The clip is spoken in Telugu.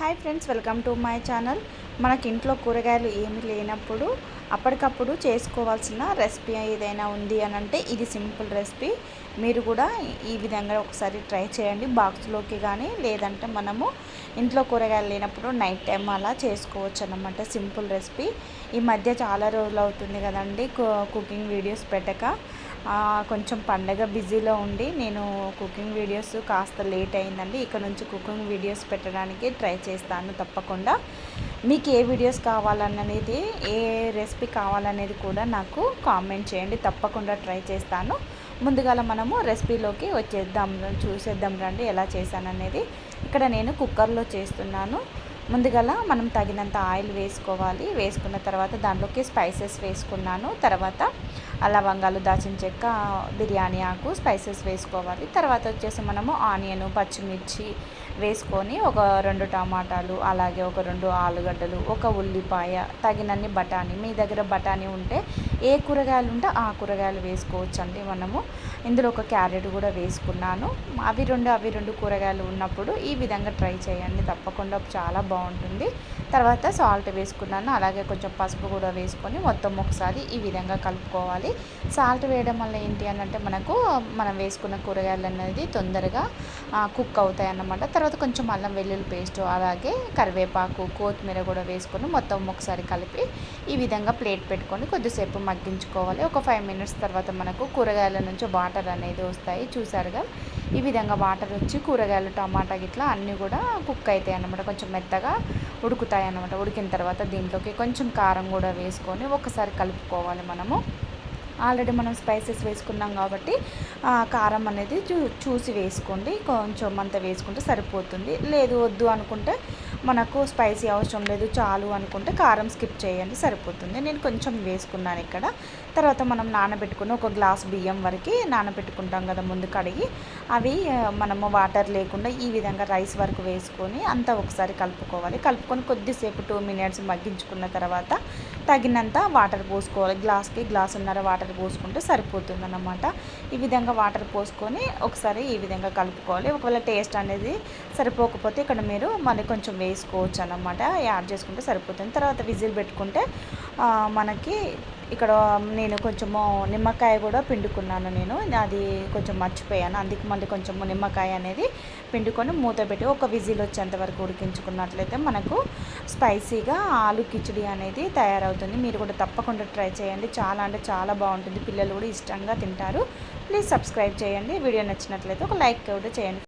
Hi friends welcome to my channel. మనకి ఇంట్లో కూరగాయలు ఏమి లేనప్పుడు అప్పటికప్పుడు చేసుకోవాల్సిన రెసిపీ ఏదైనా ఉంది అని అంటే ఇది సింపుల్ రెసిపీ. మీరు కూడా ఈ విధంగా ఒకసారి ట్రై చేయండి. బాక్స్లోకి కానీ లేదంటే మనము ఇంట్లో కూరగాయలు లేనప్పుడు నైట్ టైం అలా చేసుకోవచ్చు అన్నమాట. Simple recipe. ఈ మధ్య చాలా రోజులు అవుతుంది కదండి కుకింగ్ వీడియోస్ పెట్టక. కొంచెం పండగ బిజీలో ఉండి నేను కుకింగ్ వీడియోస్ కాస్త లేట్ అయిందండి. ఇక్కడ నుంచి కుకింగ్ వీడియోస్ పెట్టడానికి ట్రై చేస్తాను తప్పకుండా. మీకు ఏ వీడియోస్ కావాలనేది ఏ రెసిపీ కావాలనేది కూడా నాకు కామెంట్ చేయండి. తప్పకుండా ట్రై చేస్తాను. ముందుగా మనము రెసిపీలోకి వచ్చేద్దాం చూసేద్దాం రండి ఎలా చేశాననేది. ఇక్కడ నేను కుక్కర్లో చేస్తున్నాను. ముందుగా మనం తగినంత ఆయిల్ వేసుకోవాలి. వేసుకున్న తర్వాత దాంట్లోకి స్పైసెస్ వేసుకున్నాను. తర్వాత లవంగాలు దాచిన చెక్క బిర్యానీ ఆకు స్పైసెస్ వేసుకోవాలి. తర్వాత వచ్చేసి మనము ఆనియన్ పచ్చిమిర్చి వేసుకొని ఒక రెండు టమాటాలు అలాగే ఒక రెండు ఆలుగడ్డలు ఒక ఉల్లిపాయ తగినన్ని బఠానీ. మీ దగ్గర బఠానీ ఉంటే ఏ కూరగాయలు ఉంటే ఆ కూరగాయలు వేసుకోవచ్చు అండి మనము. ఇందులో ఒక క్యారెట్ కూడా వేసుకున్నాను. అవి రెండు అవి రెండు కూరగాయలు ఉన్నప్పుడు ఈ విధంగా ట్రై చేయండి. తప్పకుండా చాలా బాగుంటుంది. తర్వాత సాల్ట్ వేసుకున్నాను. అలాగే కొంచెం పసుపు కూడా వేసుకొని మొత్తం ఒకసారి ఈ విధంగా కలుపుకోవాలి. సాల్ట్ వేయడం వల్ల ఏంటి అని అంటే మనకు మనం వేసుకున్న కూరగాయలు అనేది తొందరగా కుక్ అవుతాయి అన్నమాట. తర్వాత కొంచెం అల్లం వెల్లుల్లి పేస్ట్ అలాగే కరివేపాకు కొత్తిమీర కూడా వేసుకొని మొత్తం ఒకసారి కలిపి ఈ విధంగా ప్లేట్ పెట్టుకొని కొద్దిసేపు మగ్గించుకోవాలి. ఒక ఫైవ్ మినిట్స్ తర్వాత మనకు కూరగాయల నుంచి వాటర్ అనేది వస్తాయి. చూసారుగా ఈ విధంగా వాటర్ వచ్చి కూరగాయలు టమాటా గిట్లా అన్నీ కూడా కుక్ అవుతాయి అన్నమాట. కొంచెం మెత్తగా ఉడుకుతాయి అన్నమాట. ఉడికిన తర్వాత దీంట్లోకి కొంచెం కారం కూడా వేసుకొని ఒకసారి కలుపుకోవాలి మనము. ఆల్రెడీ మనం స్పైసెస్ వేసుకున్నాం కాబట్టి కారం అనేది చూ చూసి వేసుకోండి. కొంచెం అంత వేసుకుంటే సరిపోతుంది. లేదు వద్దు అనుకుంటే మనకు స్పైసీ అవసరం లేదు చాలు అనుకుంటే కారం స్కిప్ చేయండి సరిపోతుంది. నేను కొంచెం వేసుకున్నాను ఇక్కడ. తర్వాత మనం నానబెట్టుకుని ఒక గ్లాస్ బియ్యం వరకు నానబెట్టుకుంటాం కదా ముందు కడిగి. అవి మనము వాటర్ లేకుండా ఈ విధంగా రైస్ వరకు వేసుకొని అంతా ఒకసారి కలుపుకోవాలి. కలుపుకొని కొద్దిసేపు టూ మినిట్స్ మగ్గించుకున్న తర్వాత తగినంత వాటర్ పోసుకోవాలి. గ్లాస్కి గ్లాస్ ఉన్నారా వాటర్ పోసుకుంటే సరిపోతుందన్నమాట. ఈ విధంగా వాటర్ పోసుకొని ఒకసారి ఈ విధంగా కలుపుకోవాలి. ఒకవేళ టేస్ట్ అనేది సరిపోకపోతే ఇక్కడ మీరు మళ్ళీ కొంచెం వేసుకోవచ్చు అన్నమాట యాడ్ చేసుకుంటే సరిపోతుంది. తర్వాత విజిల్ పెట్టుకుంటే మనకి ఇక్కడ నేను కొంచెము నిమ్మకాయ కూడా పిండుకున్నాను నేను. అది కొంచెం మర్చిపోయాను. అందుకు మళ్ళీ కొంచెము నిమ్మకాయ అనేది పిండుకొని మూత పెట్టి ఒక విజిల్ వచ్చేంత వరకు ఉడికించుకున్నట్లయితే మనకు స్పైసీగా ఆలు కిచిడి అనేది తయారవుతుంది. మీరు కూడా తప్పకుండా ట్రై చేయండి. చాలా అంటే చాలా బాగుంటుంది. పిల్లలు కూడా ఇష్టంగా తింటారు. ప్లీజ్ సబ్స్క్రైబ్ చేయండి. వీడియో నచ్చినట్లయితే ఒక లైక్ కూడా చేయండి.